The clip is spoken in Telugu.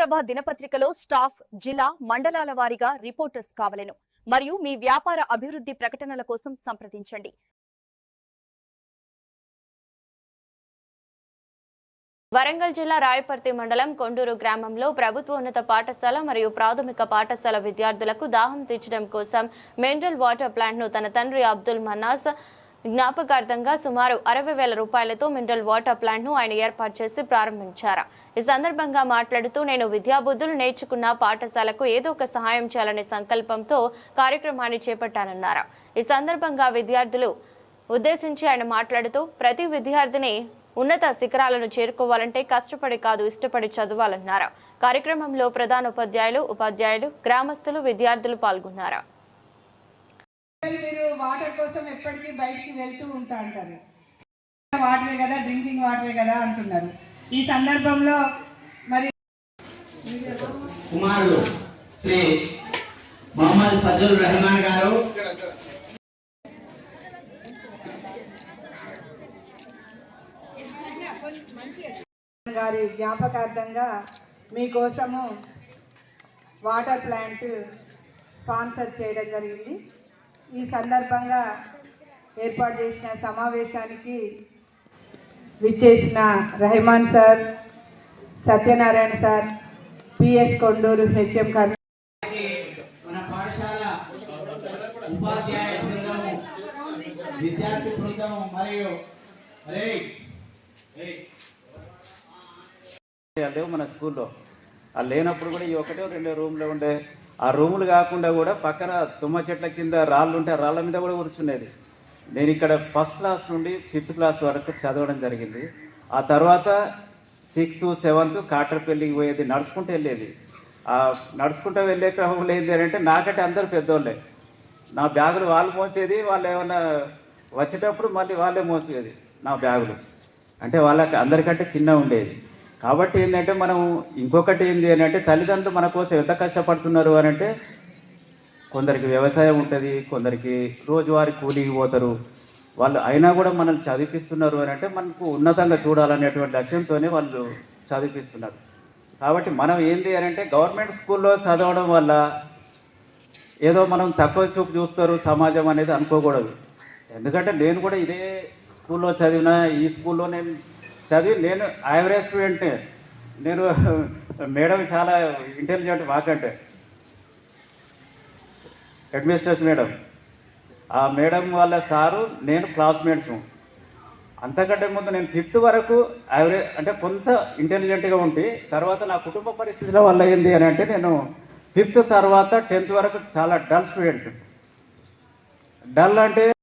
ప్రభ దినపత్రికలో స్టాఫ్ జిల్లా మండలాల వారీగా రిపోర్టర్స్ కావలను. మరియు మీ వ్యాపార అభివృద్ధి ప్రకటనల కోసం సంప్రదించండి. వరంగల్ జిల్లా రాయపర్తి మండలం కొండూరు గ్రామంలో ప్రభుత్వోన్నత పాఠశాల మరియు ప్రాథమిక పాఠశాల విద్యార్థులకు దాహం తీర్చడం కోసం మినరల్ వాటర్ ప్లాంట్ను తన తండ్రి అబ్దుల్ మన్నాస్ జ్ఞాపకార్థంగా సుమారు అరవై వేల రూపాయలతో మినరల్ వాటర్ ప్లాంట్ను ఆయన ఏర్పాటు చేసి ప్రారంభించారు. ఈ సందర్భంగా మాట్లాడుతూ నేను విద్యాబుద్ధులు నేర్చుకున్న పాఠశాలకు ఏదో ఒక సహాయం చేయాలనే సంకల్పంతో కార్యక్రమాన్ని చేపట్టానన్నారు. ఈ సందర్భంగా విద్యార్థులు ఉద్దేశించి ఆయన మాట్లాడుతూ ప్రతి విద్యార్థిని ఉన్నత శిఖరాలను చేరుకోవాలంటే కష్టపడి కాదు ఇష్టపడి చదవాలన్నారు. కార్యక్రమంలో ప్రధాన ఉపాధ్యాయులు ఉపాధ్యాయులు గ్రామస్తులు విద్యార్థులు పాల్గొన్నారు. మీరు వాటర్ కోసం ఎప్పటికీ బయటికి వెళ్తూ ఉంటా అంటారు వాటరే కదా డ్రింకింగ్ వాటరే కదా అంటున్నారు. ఈ సందర్భంలో మరి కుమారుడు శ్రీ మొహమ్మద్ ఫజల్ రెహమాన్ గారు. గారి జ్ఞాపకార్థంగా మీకోసము వాటర్ ప్లాంట్ స్పాన్సర్ చేయడం జరిగింది. ఈ సందర్భంగా ఏర్పాటు చేసిన సమావేశానికి విచ్చేసిన Rehman sir Satyanarayana sir PS Konduru HM కర్ మన పాఠశాల ఉపాధ్యాయ బృందము విద్యార్థి బృందము మరియు రేయ్, రేయ్. లేవు మన స్కూల్లో ఆ లేనప్పుడు కూడా ఈ ఒకటే రెండో రూమ్లో ఉండే ఆ రూములు కాకుండా కూడా పక్కన తుమ్మ చెట్ల కింద రాళ్ళు ఉంటే ఆ రాళ్ళ మీద కూడా కూర్చునేది. నేను ఇక్కడ ఫస్ట్ క్లాస్ నుండి ఫిఫ్త్ క్లాస్ వరకు చదవడం జరిగింది. ఆ తర్వాత సిక్స్త్ సెవెంత్ కాటర్పల్లికి పోయేది నడుచుకుంటూ వెళ్ళేది. ఆ నడుచుకుంటూ వెళ్ళే క్రమంలో ఏంటి అంటే నాకంటే అందరూ పెద్దోళ్ళే. నా బ్యాగులు వాళ్ళు మోసేది వాళ్ళు ఏమన్నా వచ్చేటప్పుడు మళ్ళీ వాళ్ళే మోసేది నా బ్యాగులు. అంటే వాళ్ళకి అందరికంటే చిన్న ఉండేది. కాబట్టి ఏంటంటే మనం ఇంకొకటి ఏంటి అని అంటే తల్లిదండ్రులు మన కోసం ఎంత కష్టపడుతున్నారు అని అంటే కొందరికి వ్యవసాయం ఉంటుంది కొందరికి రోజువారీ కూలీకి పోతారు. వాళ్ళు అయినా కూడా మనల్ని చదివిపిస్తున్నారు అని అంటే మనకు ఉన్నతంగా చూడాలనేటువంటి లక్ష్యంతోనే వాళ్ళు చదివిపిస్తున్నారు. కాబట్టి మనం ఏంటి అని అంటే గవర్నమెంట్ స్కూల్లో చదవడం వల్ల ఏదో మనం తక్కువ చూపు చూస్తారు సమాజం అనేది అనుకోకూడదు. ఎందుకంటే నేను కూడా ఇదే స్కూల్లో చదివిన ఈ స్కూల్లో నేను చదివి నేను యావరేజ్ స్టూడెంట్. నేను మేడం చాలా ఇంటెలిజెంట్ మాకంటే అడ్మినిస్ట్రేషన్ మేడం. ఆ మేడం వాళ్ళ సారు నేను క్లాస్మేట్స్ అంతకంటే ముందు నేను ఫిఫ్త్ వరకు యావరేజ్ అంటే కొంత ఇంటెలిజెంట్గా ఉండి తర్వాత నా కుటుంబ పరిస్థితుల వల్ల ఏంది అని అంటే నేను ఫిఫ్త్ తర్వాత టెన్త్ వరకు చాలా డల్ స్టూడెంట్ డల్ అంటే